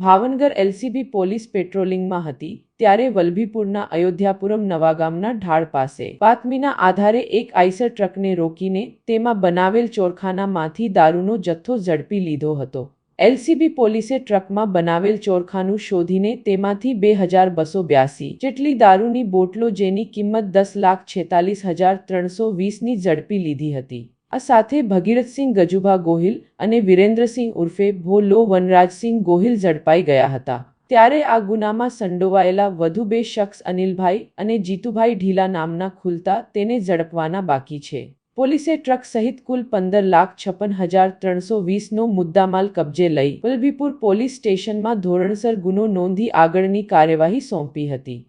Bhavnagar LCB police પેટ્રોલિંગમાં હતી, ત્યારે વલભીપુરના અયોધ્યાપુરમ નવાગામના ઢાળ પાસે. બાતમીના આધારે એક આઈસર ટ્રકને રોકીને તેમાં બનાવેલ ચોરખાનામાંથી દારૂનો જથ્થો ઝડપી લીધો હતો. એલસીબી પોલીસે ટ્રકમાં બનાવેલ ચોરખાનું શોધીને તેમાંથી બે હજાર બસો બ્યાસી જેટલી દારૂની બોટલો જેની કિંમત દસ લાખ છેતાલીસ હજાર ત્રણસો વીસની ઝડપી લીધી હતી. આ સાથે ભગીરથસિંહ ગજુભા ગોહિલ અને વિરેન્દ્રસિંહ ઉર્ફે ભોલો વનરાજસિંહ ગોહિલ ઝડપાઈ ગયા હતા. ત્યારે આ ગુનામાં સંડોવાયેલા વધુ બે શખ્સ અનિલભાઈ અને જીતુભાઈ ઢીલા નામના ખુલતા તેને ઝડપવાના બાકી છે. પોલીસે ટ્રક સહિત કુલ પંદર લાખ છપ્પન હજાર ત્રણસો વીસનો મુદ્દામાલ કબજે લઈ વલભીપુર પોલીસ સ્ટેશનમાં ધોરણસર ગુનો નોંધી આગળની કાર્યવાહી સોંપી હતી.